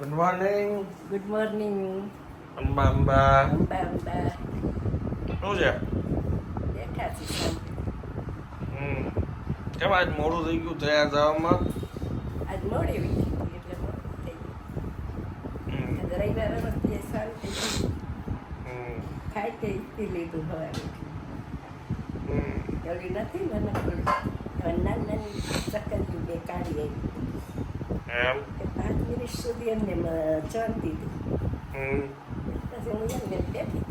Good morning good morning Amba Amba Amba Amba શું છે? બેઠા છીએ હમ. કેમ આજ મોડું થઈ ગયું તૈયાર થવામાં? આજ મોડે ગઈ એટલે મોડું થઈ ગયું. રવિવાર હતો તે શાંતિ હમ, ખાઈ તે પી લીધું હવે. એવડી નથી ને નકરું નાની નાની ચકલીઓ બે કાઢી આવી એમ પાંચ મિનિટ સુધી એમને ચાલતી હમ, પછી હું એમને બેઠી હતી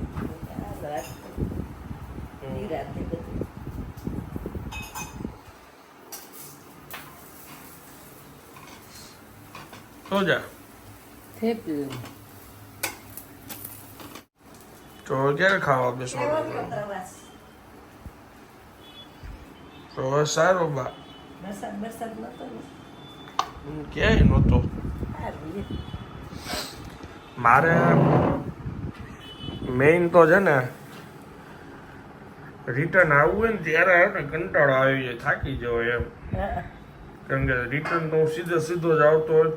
બધું થેપલું તો ક્યારે ખાવા બેસવાનું પ્રવાસ સારું બા વરસાદ વરસાદ નતો ક્યાંય નહોતો. મારે મેઇન તો છે ને રિટર્ન આવવું હોય ને ત્યારે ને કંટાળો આવી જાય, થાકી જવો એમ. કારણ કે રિટર્ન તો હું સીધો સીધો જ આવતો હોય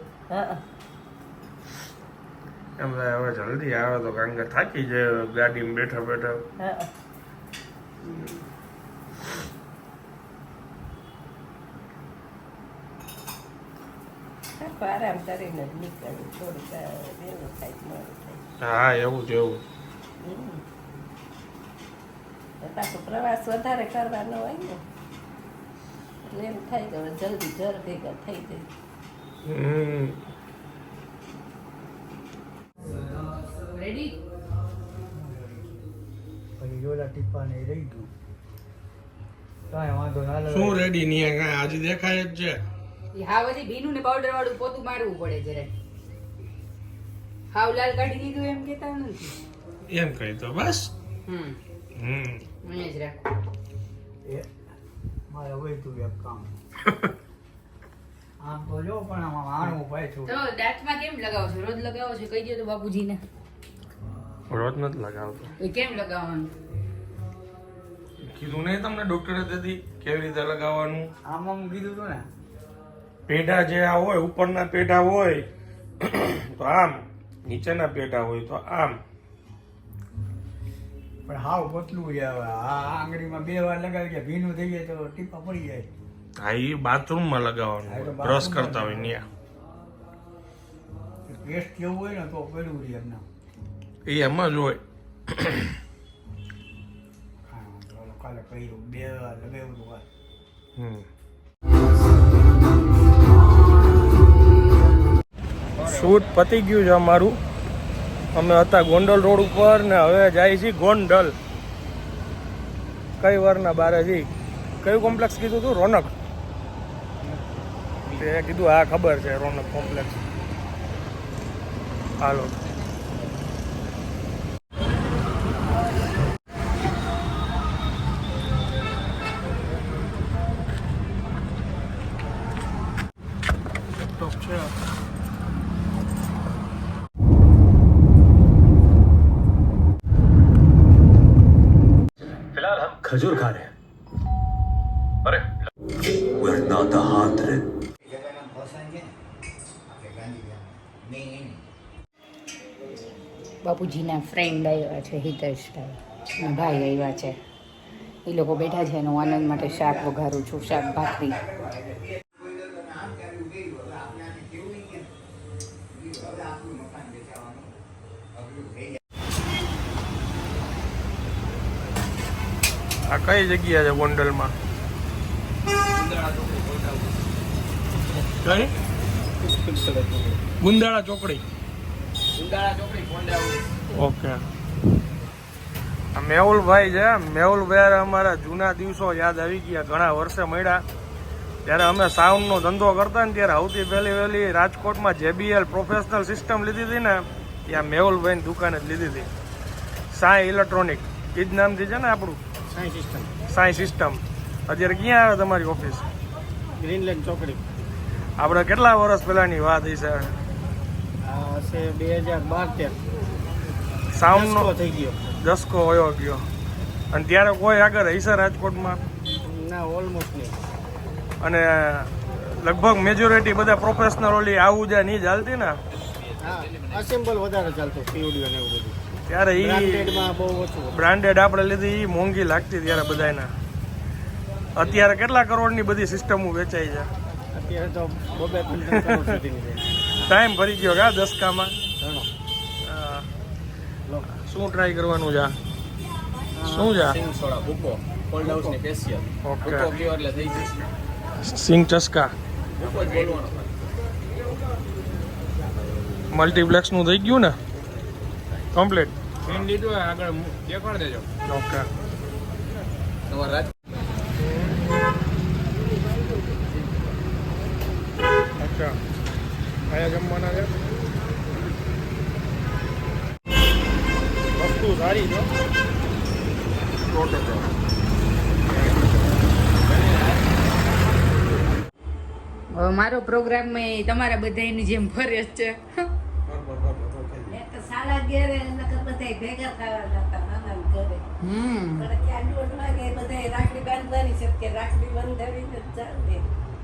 એમ થાય, હવે જલ્દી આવે તો કારણ કે થાકી જાય ગાડીમાં બેઠા બેઠા. હા આરામ કરીને જ નીકળ્યું. થોડુંક વહેલું થાય મોડું થાય. હા એવું જ એવું. પાછો પ્રવાસ વધારે કરવાનો હોય ને. એટલે એમ થાય કે હવે જલ્દી ઘર ભેગા થઈ જાય. રેડી પછી જોડા ટીપા ને રહી ગયું. કાંઈ વાંધો ના શું રેડી નહીં કાંઈ આજે દેખાય જ છે? ઈ હાવ હજી ભીનું ને પાવડર વાળું પોતું મારવું પડે જરા હાવ લાલ કાઢી દીધું એમ કેતા નથી. એમ કહી તો બસ. હમ. હમ. અહીંયા જ રાખ. એ મારે હોય તું એક કામ. આમ તો જો પણ આમાં આણું ભાઈ છું. તો દાંતમાં કેમ લગાવો છો રોજ લગાવો છો? કહી દો તો બાપુજીને. રોજ નથી લગાવતો. એ કેમ લગાવવાનું? કીધું નહીં તમને ડોક્ટરે તેથી કેવી રીતે લગાવવાનું? આમ આમ કીધું તું ને. પેઢા જે આ હોય ઉપરના પેઢા હોય તો આમ નીચેના પેઢા હોય તો આમ. પણ હાવ પતલું છે હવે. આ આંગળીમાં બે વાર લગાવી ગયા ભીનું થઈ જાય તો ટીપા પડી જાય. હા એ બાથરૂમમાં લગાવવાનું બ્રશ કરતા હોય ત્યાં પેસ્ટ જેવું હોય ને તો પડ્યું રહે એમના. એ એમાં જ હોય. કાલે કર્યું બે વાર લગાવ્યું હતું હમ. શૂટ પતી ગયું છે અમારું. અમે હતા ગોંડલ રોડ ઉપર ને હવે જાય છે ગોંડલ. કઈ વારના બારે જી કયું કોમ્પ્લેક્સ કીધું તું? રોનક? એ કીધું, હા, ખબર છે, રોનક કોમ્પ્લેક્સ હાલો. खजूर खा रहे हैं अरे वरना the हाथ रे બાપુજીના ફ્રેન્ડ આવ્યા છે હિતેશભાઈ અને ભાઈ આવ્યા છે એ લોકો બેઠા છે એનો આનંદ માટે શાક વઘારું છું શાક ભાખરી આ કઈ જગ્યા છે ગોંડલમાં? કઈ? ગુંદાળા ચોકડી. ઓકે. મેહુલભાઈ છે મેહુલભાઈ અમારા જૂના દિવસો યાદ આવી ગયા, ઘણા વર્ષે મળ્યા. ત્યારે અમે સાઉન્ડનો ધંધો કરતા ને ત્યારે સૌથી પહેલી વહેલી રાજકોટમાં જેબીએલ પ્રોફેશનલ સિસ્ટમ લીધી હતી ને, ત્યાં મેહુલભાઈની દુકાને જ લીધી હતી. સાંઈ ઇલેક્ટ્રોનિક એ જ નામથી છે ને આપણું? સાઈ સિસ્ટમ અત્યારે ક્યાં આવે તમારી ઓફિસ ગ્રીનલેન્ડ ચોકડી. આપણે કેટલા વર્ષ પહેલાની વાત છે હશે બે હજાર બાર તેર. સાઉન્ડનો થઈ ગયો. દસકો વયો ગયો. અને ત્યારે કોઈ આગળ હશે રાજકોટમાં? ના ઓલમોસ્ટ નહીં. અને લગભગ મેજોરિટી બધા પ્રોફેશનલ ઓલી આવું જાય નહીં ચાલતી ને? હા અસેમ્બલ વધારે ચાલતું પીવડીઓ ને એવું બધું. ત્યારે ઓછું બ્રાન્ડેડ આપણે લીધી ઈ મોંઘી લાગતી ત્યારે બધાયના. અત્યારે કેટલા કરોડની બધી સિસ્ટમો વેચાઈ છે? અત્યારે તો બબે કરોડ સુધીની ટાઈમ ભરી ગયો કા દસકામાં. શું ટ્રાય કરવાનું છે? આ? શું છે? સિંગ સોડા બુકો કોલ્ડ હાઉસની સ્પેશિયલ ઓકે. બુકો પીવો એટલે થઈ જશે. સિંગ ચસ્કા. મલ્ટીપ્લેક્સનું થઈ ગયું ને? કમ્પ્લીટ પિન લીધું હોય આગળ દેખાડ દેજો. ઓકે તમારે અચ્છા. કયા જમવાના છે? વસ્તુ સારી છે. મારો પ્રોગ્રામ તમારા બધાની જેમ ફરે છે. અગિયારે ભેગા થવા જતા નાના ઘરે. પણ ત્યાં દોઢ વાગે બધાય રાખડી બાંધવાની છે કે રાખડી બંધાવીને જ ને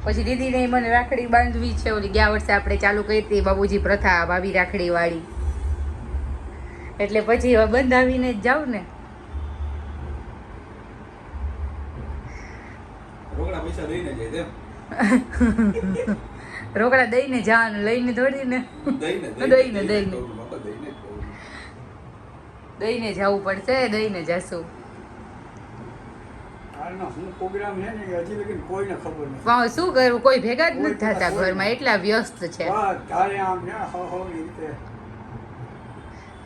પછી દીદીને મને રાખડી બાંધવી છે ઓલી ગયા વર્ષે આપણે ચાલુ કરી હતી બાબુજી પ્રથા ભાભી રાખડી વાળી એટલે પછી હવે બંધાવીને જ જાવ ને. રોકડા પૈસા દઈને જાય રોકડા દઈને જવાનું લઈને થોડી ને દઈને દઈને, દઈને. દઈને જવું પડશે દઈને જશું. શું પ્રોગ્રામ છે ને એ હજી લગી કોઈને ખબર નથી. પણ શું કરવું કોઈ ભેગા જ નથી થતા ઘરમાં એટલા વ્યસ્ત છે.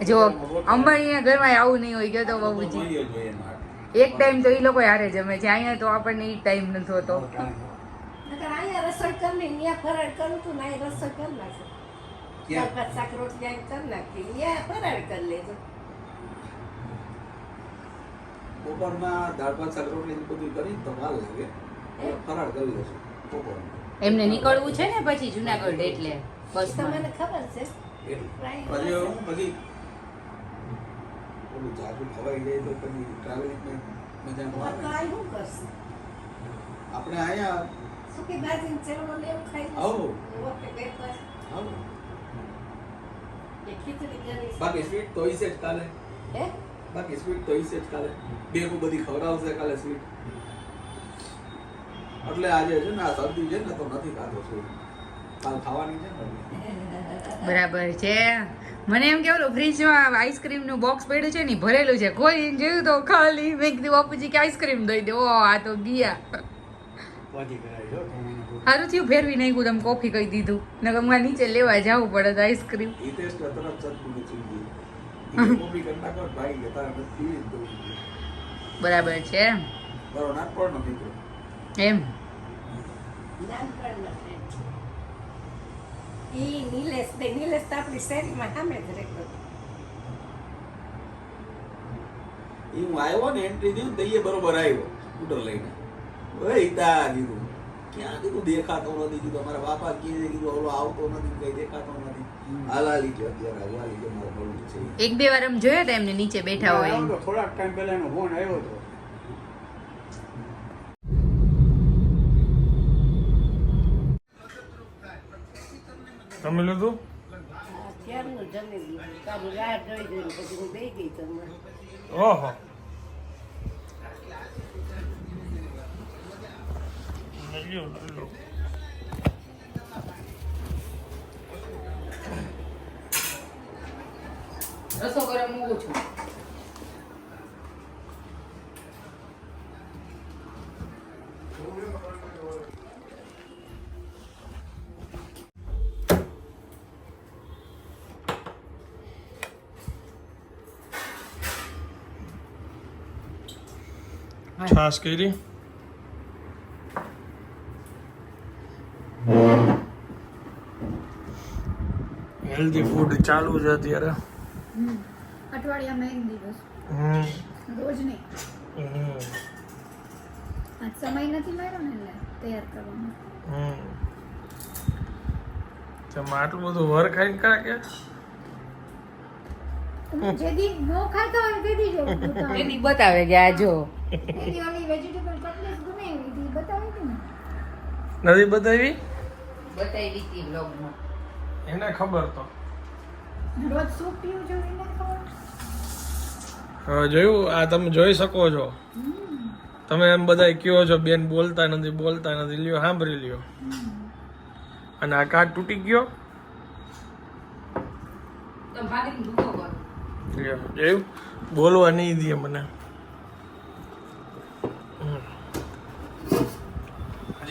જો અંબાણીના ઘરમાં આવું નહીં હોય ગયો તો બાબુજી. એક ટાઈમ તો એ લોકો હારે જમે છે અહીંયા તો આપણને એ ટાઈમ નથી હોતો. નકર રસોઈ કરી રસોઈ નાખું ક્યાં? ચાર પાંચ શાક રોટલી અહીં કરી નાખી ત્યાં ફરાળ કરી લેજો બપોરમાં દાળ ભાત શાક રોટલી બધું કરી ધમાલ લાગે. ફરાળ કરી લેશું બપોરમાં એમને નીકળવું છે ને પછી જુનાગઢ એટલે તો તમને ખબર છે? પછી હું પછી ઓલું જાજુ ખવાઈ જાય તો પછી ટ્રાવેલિંગમાં મજા શું કરશે? આપણે આયા સુકી ભાજી ખાઈ આવો. ઓકે, આવો. બાકી સ્વીટ તો છે જ કાલે. હે? બાકી સ્વીટ તો હશે જ કાલે. બેગું બધી ખવડાવશે કાલે સ્વીટ એટલે આજે છે ને આ શરદી છે ને તો નથી ખાતો સ્વીટ કાલ ખાવાની છે ને બરાબર છે. મને એમ કેવું ફ્રીજમાં આઈસ્ક્રીમનું બોક્સ પડ્યું છે ને ભરેલું છે. કોઈ જોયું તો ખાલી મેં કીધું બાપુજી કે આઈસ્ક્રીમ દઈ દે. ઓ આ તો ગયા. સારું થયું ફેરવી નાખ્યું તમે કોફી કહી દીધું. નકર મારે નીચે લેવા જવું પડે તો આઈસ્ક્રીમ બરાબર છે. એમ. નિલેશ બે નિલેશ તો આપણી શેરીમાં સામે જ રહેતો. ઈ હું આવ્યો ને એન્ટ્રી દીધું તો ઈ બરોબર આવ્યો સ્કૂટર લઈને. ઓય ઈતા કીધું. ક્યાં કીધું દેખાતો નથી કીધું અમારા બાપા છે કીધું ઓલો આવતો નથી કઈ દેખાતો નથી. એક બે વાર જોયા હતા એમને નીચે બેઠા હોય. તો થોડાક ટાઈમ પહેલા એનો ફોન આવ્યો હતો તમે લીધું? આ ક્યારનું જમી રસો ગરમ મૂકું છું. છાશ કરી. હેલ્ધી ફૂડ ચાલુ છે અત્યારે. અઠવાડિયામાં એક દિવસ. રોજ નહીં આજ સમય નથી મળ્યો ને એટલે તૈયાર કરવાનો. તમે આટલું બધું વર ખાઈને કા કે જેદી નો ખાતા હોય તેદી જો. એની બતાવે કે આ જો. એની ઓલી વેજીટેબલ કટલેસ બનાવી હતી બતાવી હતી ને? નથી બતાવી? બતાવી હતી બ્લોગમાં એને ખબર તો. રોજ સૂપ પીવું જોઈએ હા જોયું? આ તમે જોઈ શકો છો. તમે એમ બધા કયો છો બેન બોલતા નથી બોલતા નથી લ્યો સાંભળી લ્યો. અને આ કાર્ડ તૂટી ગયો? જોયું? બોલવા નહીં દે મને.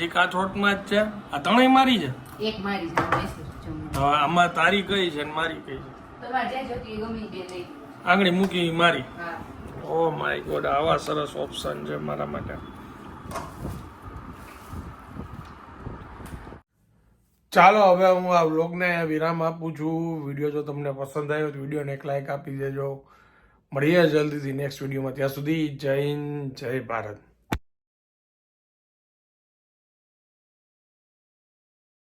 હજી કાથોટમાં જ છે? આ ત્રણેય મારી છે? એક મારી છે આમાં તારી કઈ છે ને મારી કઈ છે? આંગળી મૂકી મારી. ઓ માય ગોડ આવા સરસ ઓપ્શન છે મારા માટે. ચાલો હવે હું આ વ્લોગને વિરામ આપું છું. વીડિયો જો તમને પસંદ આવ્યો તો વિડીયોને એક લાઇક આપી દેજો. મળીએ જલ્દીથી નેક્સ્ટ વિડીયોમાં. ત્યાં સુધી જય હિન્દ જય ભારત.